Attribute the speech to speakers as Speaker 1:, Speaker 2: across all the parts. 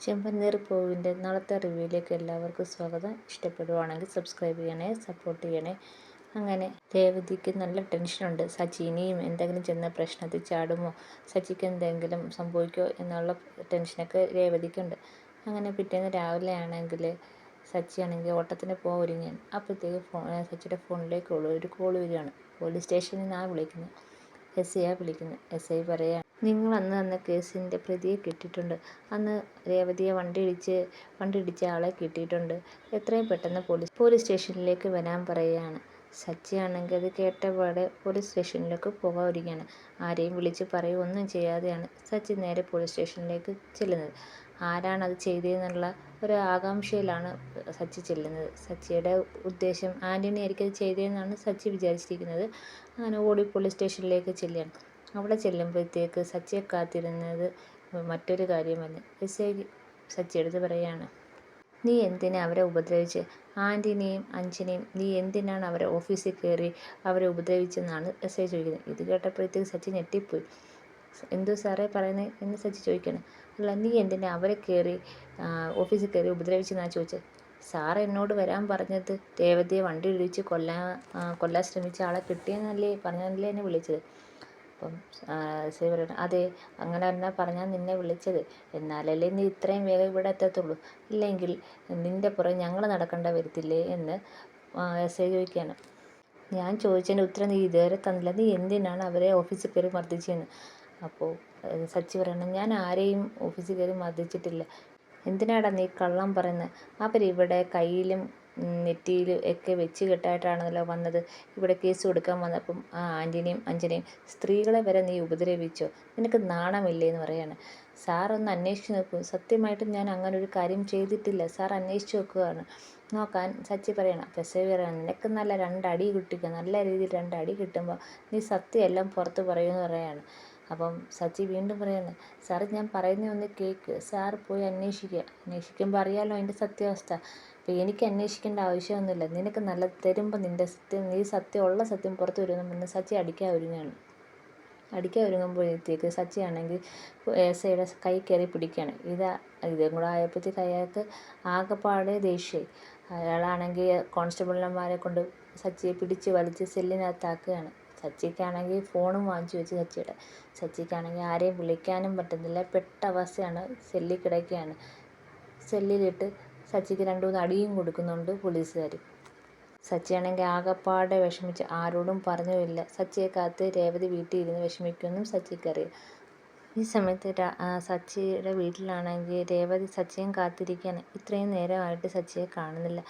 Speaker 1: ചെമ്പന്നീർ പൂവിന്റെ നാളത്തെ റിവ്യൂയിലേക്ക് എല്ലാവർക്കും സ്വാഗതം. ഇഷ്ടപ്പെടുവാണെങ്കിൽ സബ്സ്ക്രൈബ് ചെയ്യണേ സപ്പോർട്ട് ചെയ്യണേ. അങ്ങനെ രേവതിക്ക് നല്ല ടെൻഷനുണ്ട് സച്ചി ഇനിയും എന്തെങ്കിലും ചെന്ന പ്രശ്നത്തിൽ ചാടുമോ? സച്ചിക്ക് എന്തെങ്കിലും സംഭവിക്കുമോ എന്നുള്ള ടെൻഷനൊക്കെ രേവതിക്കുണ്ട്. അങ്ങനെ പിറ്റേന്ന് രാവിലെ ആണെങ്കിൽ സച്ചി ആണെങ്കിൽ ഓട്ടത്തിന് പോകാൻ അപ്പോഴത്തേക്ക് ഫോ സച്ചിയുടെ ഫോണിലേക്ക് ഒരു കോൾ വരികയാണ്. പോലീസ് സ്റ്റേഷനിൽ നിന്നാണ് വിളിക്കുന്നത്. എസ് ഐ ആ വിളിക്കുന്നത്. എസ് ഐ പറയുക നിങ്ങൾ അന്ന് തന്ന കേസിന്റെ പ്രതിയെ കിട്ടിയിട്ടുണ്ട്. അന്ന് രേവതിയെ വണ്ടി ഇടിച്ച് വണ്ടി ഇടിച്ച ആളെ കിട്ടിയിട്ടുണ്ട്. എത്രയും പെട്ടെന്ന് പോലീസ് പോലീസ് സ്റ്റേഷനിലേക്ക് വരാൻ പറയുകയാണ്. സച്ചിയാണെങ്കിൽ അത് കേട്ടപാടെ പോലീസ് സ്റ്റേഷനിലേക്ക് പോകാതിരിക്കുകയാണ്. ആരെയും വിളിച്ച് പറയുകയൊന്നും ചെയ്യാതെയാണ് സച്ചി നേരെ പോലീസ് സ്റ്റേഷനിലേക്ക് ചെല്ലുന്നത്. ആരാണ് അത് ചെയ്തതെന്നുള്ള ഒരു ആകാംക്ഷയിലാണ് സച്ചി ചെല്ലുന്നത്. സച്ചിയുടെ ഉദ്ദേശം ആന്റണി ആയിരിക്കും അത് ചെയ്തതെന്നാണ് സച്ചി വിചാരിച്ചിരിക്കുന്നത്. അങ്ങനെ ഓടി പോലീസ് സ്റ്റേഷനിലേക്ക് ചെല്ലുകയാണ്. അവിടെ ചെല്ലുമ്പോഴത്തേക്ക് സച്ചിയെ കാത്തിരുന്നത് മറ്റൊരു കാര്യമല്ല. എസ് ഐ സച്ചിയെടുത്ത് പറയുകയാണ്. നീ എന്തിനാ അവരെ ഉപദ്രവിച്ച്? ആന്റിനെയും അഞ്ചിനെയും നീ എന്തിനാണ് അവരെ ഓഫീസിൽ കയറി അവരെ ഉപദ്രവിച്ചെന്നാണ് എസ് ഐ ചോദിക്കുന്നത്. ഇത് കേട്ടപ്പോഴത്തേക്ക് സച്ചി ഞെട്ടിപ്പോയി. എന്തോ സാറേ പറയുന്നത് എന്ന് സച്ചി ചോദിക്കണം അല്ല നീ എന്തിനാ അവരെ കയറി ഓഫീസിൽ കയറി ഉപദ്രവിച്ചെന്നാണ് ചോദിച്ചത് സാർ എന്നോട് വരാൻ പറഞ്ഞത് രേവതിയെ വണ്ടി ഇടിച്ച് കൊല്ലാൻ കൊല്ലാൻ ശ്രമിച്ച ആളെ കിട്ടിയെന്നല്ലേ പറഞ്ഞല്ലേ എന്നെ വിളിച്ചത്? അപ്പം പറയണം അതെ അങ്ങനെ തന്നെ പറഞ്ഞാൽ നിന്നെ വിളിച്ചത്. എന്നാലല്ലേ നീ ഇത്രയും വേഗം ഇവിടെ എത്തത്തുള്ളൂ. ഇല്ലെങ്കിൽ നിന്റെ പുറം ഞങ്ങൾ നടക്കേണ്ട വരത്തില്ലേ എന്ന് എസ് ഐ ചോദിക്കുകയാണ് ഞാൻ ചോദിച്ചതിന്റെ ഉത്തരം നീ ഇതുവരെ തന്നില്ല. നീ എന്തിനാണ് അവരെ ഓഫീസിൽ കയറി മർദ്ദിച്ചതെന്ന് അപ്പോൾ സച്ചി പറയണം ഞാൻ ആരെയും ഓഫീസിൽ കയറി മർദ്ദിച്ചിട്ടില്ല. എന്തിനാടാ നീ കള്ളം പറയുന്നത് അവരിവിടെ കയ്യിലും നെറ്റിയിൽ ഒക്കെ വെച്ച് കെട്ടായിട്ടാണല്ലോ വന്നത്. ഇവിടെ കേസ് കൊടുക്കാൻ വന്നപ്പം ആ ആന്റിനെയും അഞ്ജനെയും സ്ത്രീകളെ വരെ നീ ഉപദ്രവിച്ചോ? നിനക്ക് നാണമില്ലേ എന്ന് പറയാണ്. സാറൊന്ന് അന്വേഷിച്ച് നോക്കൂ. സത്യമായിട്ടും ഞാൻ അങ്ങനെ ഒരു കാര്യം ചെയ്തിട്ടില്ല. സാർ അന്വേഷിച്ച് നോക്കുകയാണ്. നോക്കാൻ സച്ചി പറയണം. പെസവി നിനക്ക് നല്ല രണ്ടടി കിട്ടിക്കുക നല്ല രീതിയിൽ രണ്ടടി കിട്ടുമ്പോൾ നീ സത്യം എല്ലാം പുറത്ത് പറയുമെന്ന് പറയാണ്. അപ്പം സച്ചി വീണ്ടും പറയുന്നത് സാർ ഞാൻ പറയുന്ന ഒന്ന് കേക്ക്. സാർ പോയി അന്വേഷിക്കുക അന്വേഷിക്കുമ്പോൾ അറിയാമല്ലോ അതിന്റെ സത്യാവസ്ഥ. എനിക്ക് അന്വേഷിക്കേണ്ട ആവശ്യമൊന്നുമില്ല. നിനക്ക് നല്ല തരുമ്പോൾ നിന്റെ സത്യം നീ സത്യം ഉള്ള സത്യം പുറത്ത് വരുന്ന മുന്നേ സച്ചി അടിക്കാൻ ഒരുങ്ങുകയാണ്. അടിക്കാൻ ഒരുങ്ങുമ്പോഴത്തേക്ക് സച്ചിയാണെങ്കിൽ ഏസയുടെ കൈ കയറി പിടിക്കുകയാണ്. ഇതാ ഇതും കൂടെ ആയപ്പോഴത്തേക്ക് അയാൾക്ക് ആകെപ്പാടെ ദേഷ്യമായി. അയാളാണെങ്കിൽ കോൺസ്റ്റബിളിനെമാരെ കൊണ്ട് സച്ചിയെ പിടിച്ച് വലിച്ച് സെല്ലിനകത്താക്കുകയാണ്. സച്ചിക്കാണെങ്കിൽ ഫോണും വാങ്ങിച്ചു വെച്ച് സച്ചിയുടെ. സച്ചിക്കാണെങ്കിൽ ആരെയും വിളിക്കാനും പറ്റുന്നില്ല. പെട്ട അവസ്ഥയാണ് സെല്ലിൽ കിടക്കുകയാണ്. സെല്ലിലിട്ട് സച്ചിക്ക് രണ്ട് മൂന്ന് അടിയും കൊടുക്കുന്നുണ്ട് പോലീസുകാർ സച്ചിയാണെങ്കിൽ ആകപ്പാടെ വിഷമിച്ച് ആരോടും പറഞ്ഞുമില്ല. സച്ചിയെ കാത്ത് രേവതി വീട്ടിൽ ഇരുന്ന് വിഷമിക്കുമെന്നും സച്ചിക്കറിയാം. ഈ സമയത്ത് സച്ചിയുടെ വീട്ടിലാണെങ്കിൽ രേവതി സച്ചിയും കാത്തിരിക്കുകയാണ്. ഇത്രയും നേരമായിട്ട് സച്ചിയെ കാണുന്നില്ല.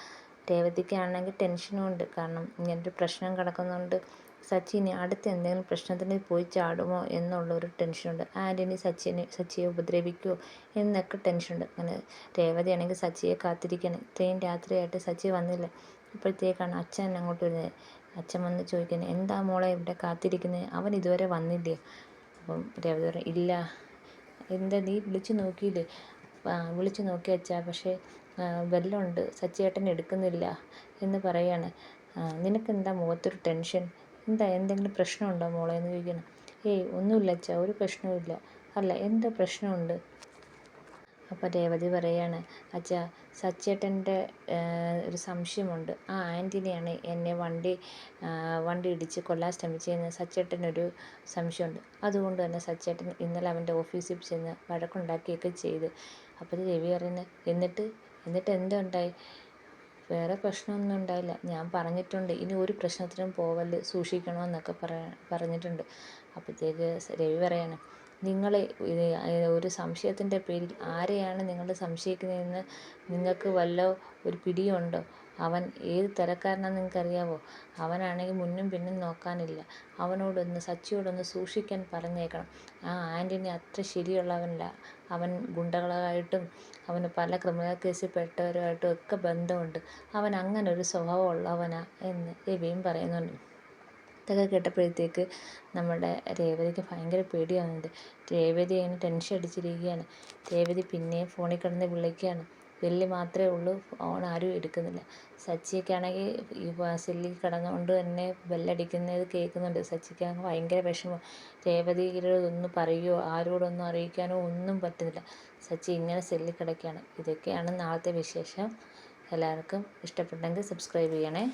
Speaker 1: രേവതിക്കാണെങ്കിൽ ടെൻഷനും ഉണ്ട് കാരണം ഇങ്ങനൊരു പ്രശ്നം കിടക്കുന്നുണ്ട്. സച്ചിന് അടുത്ത എന്തെങ്കിലും പ്രശ്നത്തിന് പോയി ചാടുമോ എന്നുള്ള എന്നുള്ളൊരു ടെൻഷനുണ്ട്. ആന്റണി സച്ചിനെ സച്ചിയെ ഉപദ്രവിക്കുമോ എന്നൊക്കെ ടെൻഷനുണ്ട്. അങ്ങനെ രേവതിയാണെങ്കിൽ സച്ചിയെ കാത്തിരിക്കുകയാണ് ഇത്രയും രാത്രിയായിട്ട് സച്ചി വന്നില്ല. ഇപ്പോഴത്തേക്കാണ് അച്ഛൻ അങ്ങോട്ട് വരുന്നത്. അച്ഛൻ വന്ന് ചോദിക്കുന്നത് എന്താ മോളെ ഇവിടെ കാത്തിരിക്കുന്നത് അവൻ ഇതുവരെ വന്നില്ലേ? അപ്പം രേവതി പറഞ്ഞു ഇല്ല. എന്താ നീ വിളിച്ചു നോക്കിയില്ലേ? വിളിച്ചു നോക്കി അച്ഛാ. പക്ഷേ ബെല്ലുണ്ട് സച്ചിയേട്ടൻ എടുക്കുന്നില്ല. എന്ന് പറയാണ്. നിനക്കെന്താ മുഖത്തൊരു ടെൻഷൻ? എന്താ എന്തെങ്കിലും പ്രശ്നമുണ്ടോ മോളെ എന്ന് ചോദിക്കണം. ഏയ് ഒന്നുമില്ല അച്ഛാ ഒരു പ്രശ്നവുമില്ല അല്ല എന്താ പ്രശ്നമുണ്ട്? അപ്പോൾ രേവതി പറയാണ് അച്ഛാ സച്ചേട്ടന്റെ ഒരു സംശയമുണ്ട്. ആ ആന്റിനെയാണ് എന്നെ വണ്ടി വണ്ടി ഇടിച്ച് കൊല്ലാൻ ശ്രമിച്ചതെന്ന് സച്ചേട്ടനൊരു സംശയമുണ്ട്. അതുകൊണ്ട് തന്നെ സച്ചേട്ടൻ ഇന്നലെ അവന്റെ ഓഫീസിൽ ചെന്ന് വഴക്കുണ്ടാക്കിയൊക്കെ ചെയ്ത്. അപ്പോൾ രവി പറയുന്നത് എന്നിട്ട് എന്നിട്ട് എന്തുണ്ടായി വേറെ പ്രശ്നമൊന്നും ഉണ്ടായില്ല. ഞാൻ പറഞ്ഞിട്ടുണ്ട് ഇനി ഒരു പ്രശ്നത്തിനും പോവല്ല് സൂക്ഷിക്കണമെന്നൊക്കെ പറ പറഞ്ഞിട്ടുണ്ട്. അപ്പോഴത്തേക്ക് രവി പറയാണ് നിങ്ങൾ ഒരു സംശയത്തിന്റെ പേരിൽ ആരെയാണ് നിങ്ങൾ സംശയിക്കുന്നതെന്ന് നിങ്ങൾക്ക് വല്ല ഒരു പിടിയുണ്ടോ? അവൻ ഏത് തരക്കാരനാണെന്ന് നിങ്ങൾക്കറിയാവോ? അവനാണെങ്കിൽ മുന്നും പിന്നും നോക്കാനില്ല. അവനോടൊന്ന് സച്ചിയോടൊന്ന് സൂക്ഷിക്കാൻ പറഞ്ഞേക്കണം. ആ ആന്റണി അത്ര ശരിയുള്ളവനല്ല. അവൻ ഗുണ്ടകളായിട്ടും അവന് പല ക്രിമിനൽ കേസിൽ പെട്ടവരുമായിട്ടും ഒക്കെ ബന്ധമുണ്ട്. അവൻ അങ്ങനെ ഒരു സ്വഭാവം ഉള്ളവനാ എന്ന് രവിയും പറയുന്നുണ്ട്. ഇതൊക്കെ കേട്ടപ്പോഴത്തേക്ക് നമ്മുടെ രേവതിക്ക് ഭയങ്കര പേടിയാവുന്നുണ്ട്. രേവതി അതിന് ടെൻഷൻ അടിച്ചിരിക്കുകയാണ്. രേവതി പിന്നെയും ഫോണിൽ കിടന്ന് വിളിക്കുകയാണ്. ബെല്ല് മാത്രമേ ഉള്ളൂ ഫോൺ ആരും എടുക്കുന്നില്ല. സച്ചിയൊക്കെ ആണെങ്കിൽ ഈ സെല്ലിൽ കിടന്നുകൊണ്ട് തന്നെ ബെല്ലടിക്കുന്നത് കേൾക്കുന്നുണ്ട്. സച്ചിക്കാണെങ്കിൽ ഭയങ്കര വിഷമം. രേവതിയോടൊന്ന് പറയുകയോ ആരോടൊന്നും അറിയിക്കാനോ ഒന്നും പറ്റുന്നില്ല. സച്ചി ഇങ്ങനെ സെല്ലിൽ കിടക്കുകയാണ്. ഇതൊക്കെയാണ് നാളത്തെ വിശേഷം. എല്ലാവർക്കും ഇഷ്ടപ്പെട്ടെങ്കിൽ സബ്സ്ക്രൈബ് ചെയ്യണേ.